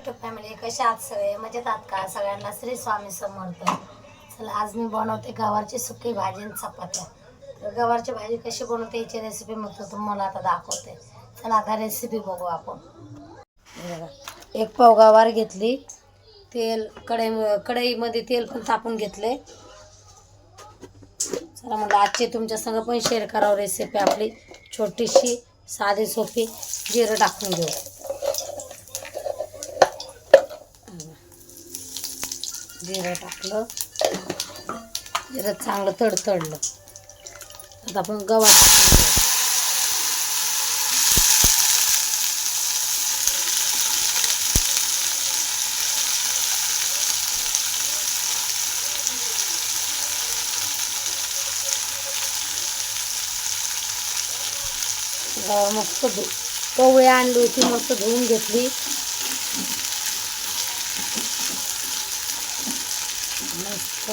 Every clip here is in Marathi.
युट्यूब फॅमिली कशा आहात सगळे मजेत आहात का? सगळ्यांना श्री स्वामी समर्थ. चला आज मी बनवते गवारची सुकी भाजी आणि चपात्या. तर गवारची भाजी कशी बनवते याची रेसिपी मग तुम्हाला आता दाखवते. चला आता रेसिपी बघू आपण. एक पाव गवार घेतली. तेल कढई कढईमध्ये तेल पण तापून घेतले. चला म्हटलं आजची तुमच्या संग पण शेअर करावं रेसिपी आपली. छोटीशी साधी सोपी जिरं टाकून घेऊ. जिरं टाकलं. जिरं चांगलं तडतडलं. आता आपण गव्हा टाकून गव्हा मस्त धु कवळी आणली होती मस्त धुवून घेतली. मस्त.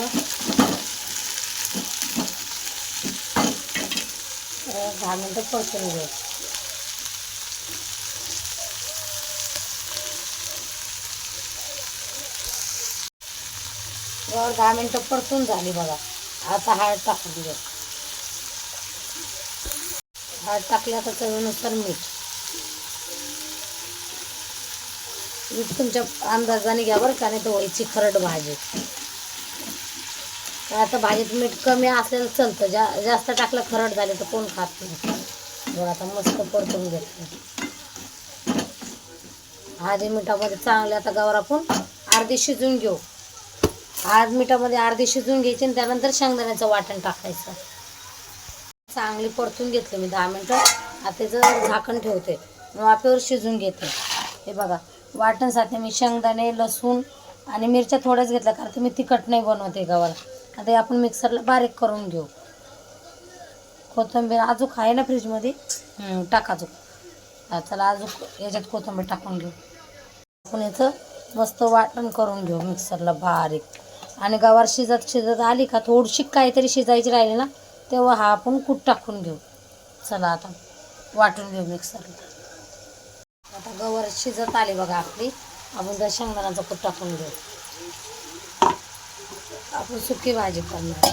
दहा मिनटं परतून घेऊ. बरं दहा मिनटं परतून झाली बघा. आता हळद टाकून घेऊ. हळद टाकल्या तर चवीनुसार मीठ. मीठ तुमच्या अंदाजाने घ्या बरं का नाही तर व्हायची खरड भाजी. आता भाजीत मीठ कमी असलेलं चलतं जा जास्त टाकलं खरड झाले तर कोण खात नाही. बघा आता मस्त परतून घेतलं. आधी मिठामध्ये चांगले आता गवर आपण अर्धी शिजून घेऊ. आज मिठामध्ये अर्धी शिजून घ्यायची आणि त्यानंतर शेंगदाण्याचं वाटण टाकायचं. चांगली परतून घेतली मी दहा मिनटं. आता जर झाकण ठेवते वाफेवर शिजून घेते. हे बघा वाटणसाठी मी शेंगदाणे लसूण आणि मिरच्या थोड्याच घेतल्या कारण की मी तिखट नाही बनवते गव्हाला. आता हे आपण मिक्सरला बारीक करून घेऊ. कोथिंबीर अजूक आहे ना फ्रीजमध्ये? टाका अजूक चला अजूक याच्यात कोथिंबीर टाकून घेऊ. आपण याचं मस्त वाटण करून घेऊ मिक्सरला बारीक. आणि गवार शिजत शिजत आली का थोडीशी काहीतरी शिजायची राहिली ना तेव्हा हा आपण कूट टाकून घेऊ. चला आता वाटून घेऊ मिक्सरला. गवर शिजत आली बघा आपली. आपण त्या शेंगदाण्याचं कूट टाकून घेऊ. आपण सुकी भाजी करणार.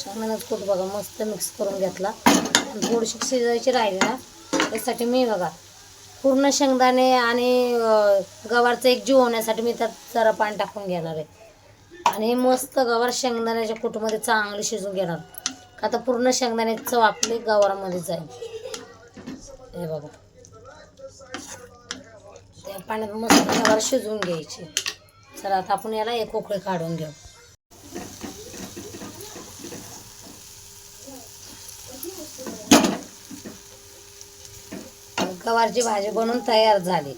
शेंगदाण्याचं कूट बघा मस्त मिक्स करून घेतला. थोडीशी शिजायची राहिली ना त्यासाठी मी बघा पूर्ण शेंगदाणे आणि गवारचं एक जीव होण्यासाठी मी त्यात जरा पाणी टाकून घेणार आहे. आणि मस्त गवार शेंगदाण्याच्या कुटमध्ये चांगली शिजून घेणार. का आता पूर्ण शेंगदाणे चव आपली गवारामध्ये जाईल. हे बघा. त्या पाण्यात मस्त गवार शिजवून घ्यायची. चला आता आपण याला एक उकळी काढून घेऊ. गवारची भाजी बनवून तयार झाली.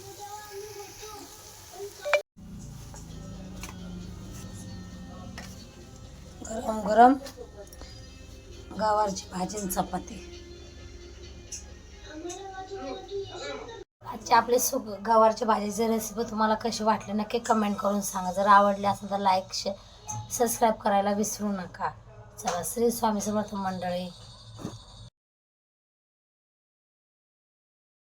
गरम गरम गवारची भाजी चपाती. आजची आपली सु गवारच्या भाजीची रेसिपी तुम्हाला कशी वाटली नक्की कमेंट करून सांगा. जर आवडली असेल तर लाईक शेअर सबस्क्राईब करायला विसरू नका. चला श्री स्वामी समर्थ मंडळी.